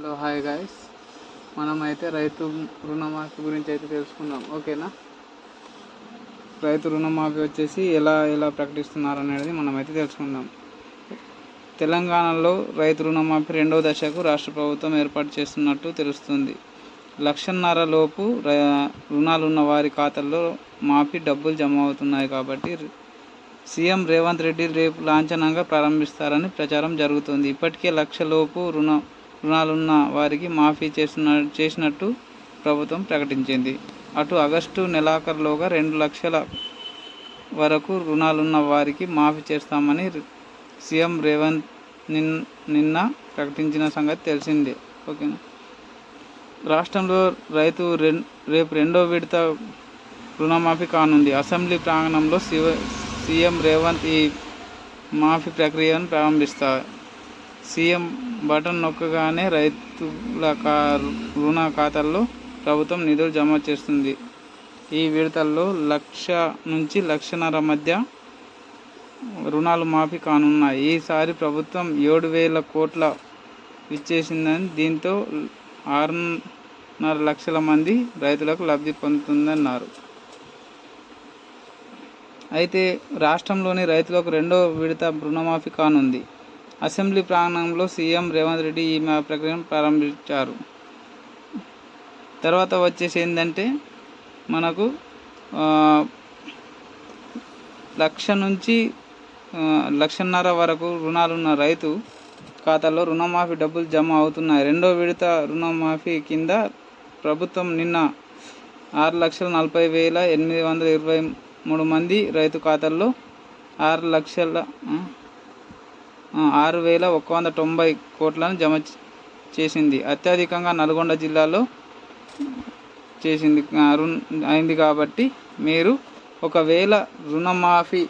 Hello hi guys మనం అయితే రైతు రుణమాఫీ గురించి అయితే తెలుసుకుందాం. ఓకేనా? రైతు రుణమాఫీ వచ్చేసి ఎలా ఎలా ప్రకటిస్తున్నారు అనేది మనం అయితే తెలుసుకుందాం. తెలంగాణలో రైతు రుణమాఫీ రెండవ దశకు రాష్ట్ర ప్రభుత్వం ఏర్పాటు చేస్తున్నట్టు తెలుస్తుంది. లక్షన్నర లోపు ర- రుణాలున్న వారి ఖాతాల్లో మాఫీ డబ్బులు జమ అవుతున్నాయి కాబట్టి సీఎం రేవంత్ రెడ్డి రేపు లాంఛనంగా ప్రారంభిస్తారని ప్రచారం జరుగుతుంది. ఇప్పటికే లక్షలోపు రుణ రుణాలున్న వారికి మాఫీ చేసిన చేసినట్టు ప్రభుత్వం ప్రకటించింది. అటు ఆగస్టు నెలాఖరులోగా రెండు లక్షల వరకు రుణాలున్న వారికి మాఫీ చేస్తామని సీఎం రేవంత్ నిన్ నిన్న ప్రకటించిన సంగతి తెలిసిందే. ఓకేనా? రాష్ట్రంలో రైతు రెన్ రేపు రెండో విడత రుణమాఫీ కానుంది. అసెంబ్లీ ప్రాంగణంలో శివ సీఎం రేవంత్ ఈ మాఫీ ప్రక్రియను ప్రారంభిస్తారు సీఎం బటన్ నొక్కగానే రైతుల కా రుణ ఖాతాల్లో ప్రభుత్వం నిధులు జమ చేస్తుంది. ఈ విడతల్లో లక్ష నుంచి లక్షన్నర మధ్య రుణాలు మాఫీ కానున్నాయి. ఈసారి ప్రభుత్వం ఏడు వేల కోట్ల ఇచ్చేసిందని దీంతో ఆరున్నర లక్షల మంది రైతులకు లబ్ధి పొందుతుందన్నారు. అయితే రాష్ట్రంలోని రైతులకు రెండో విడత రుణమాఫీ కానుంది. అసెంబ్లీ ప్రాంగణంలో సీఎం రేవంత్ రెడ్డి ఈ మా ప్రక్రియను ప్రారంభించారు. తర్వాత వచ్చేసి ఏంటంటే మనకు లక్ష నుంచి లక్షన్నర వరకు రుణాలున్న రైతు ఖాతాలో రుణమాఫీ డబ్బులు జమ అవుతున్నాయి. రెండో విడత రుణమాఫీ కింద ప్రభుత్వం నిన్న ఆరు లక్షల నలభై వేల ఎనిమిది వందల ఇరవై మూడు మంది రైతు ఖాతాల్లో ఆరు లక్షల ఆరు వేల ఒక వంద తొంభై కోట్లను జమ చేసింది. అత్యధికంగా నల్గొండ జిల్లాలో చేసింది. రుణ అయింది కాబట్టి మీరు ఒకవేళ రుణమాఫీ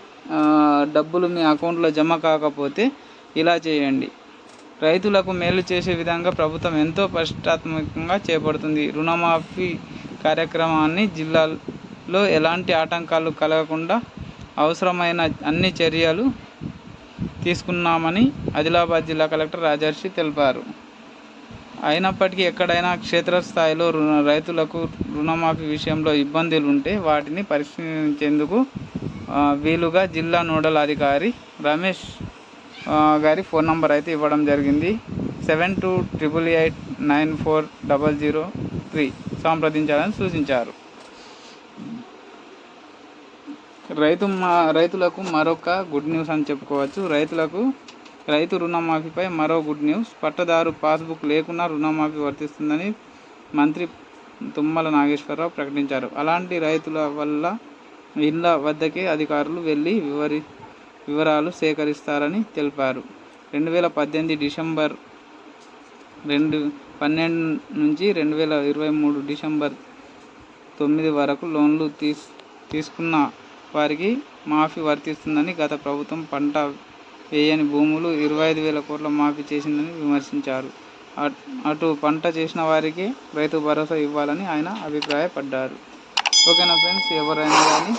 డబ్బులు మీ అకౌంట్లో జమ కాకపోతే ఇలా చేయండి. రైతులకు మేలు చేసే విధంగా ప్రభుత్వం ఎంతో పరిష్టాత్మకంగా చేపడుతుంది. రుణమాఫీ కార్యక్రమాన్ని జిల్లాలో ఎలాంటి ఆటంకాలు కలగకుండా అవసరమైన అన్ని చర్యలు తీసుకున్నామని ఆదిలాబాద్ జిల్లా కలెక్టర్ రాజర్షి తెలిపారు. అయినప్పటికీ ఎక్కడైనా క్షేత్రస్థాయిలో రుణ రైతులకు రుణమాఫీ విషయంలో ఇబ్బందులు ఉంటే వాటిని పరిశీలించేందుకు వీలుగా జిల్లా నోడల్ అధికారి రమేష్ గారి ఫోన్ నంబర్ అయితే ఇవ్వడం జరిగింది. Seven two triple eight nine four double zero three సంప్రదించాలని సూచించారు. రైతు మా రైతులకు మరొక గుడ్ న్యూస్ అని చెప్పుకోవచ్చు. రైతులకు రైతు రుణమాఫీపై మరో గుడ్ న్యూస్. పట్టదారు పాస్బుక్ లేకున్నా రుణమాఫీ వర్తిస్తుందని మంత్రి తుమ్మల నాగేశ్వరరావు ప్రకటించారు. అలాంటి రైతుల వల్ల ఇళ్ళ వద్దకే అధికారులు వెళ్ళి వివరి వివరాలు సేకరిస్తారని తెలిపారు. రెండు వేల పద్దెనిమిది డిసెంబర్ రెండు పన్నెండు నుంచి రెండు వేల ఇరవై మూడు డిసెంబర్ తొమ్మిది వరకు లోన్లు తీస్ తీసుకున్న వారికి మాఫీ వర్తిస్తుందని గత ప్రభుత్వం పంట వేయని భూములు ఇరవై ఐదు వేల కోట్ల మాఫీ చేసిందని విమర్శించారు. అట్- అటు పంట చేసిన వారికి రైతు భరోసా ఇవ్వాలని ఆయన అభిప్రాయపడ్డారు. ఓకేనా ఫ్రెండ్స్ ఎవరైనా కానీ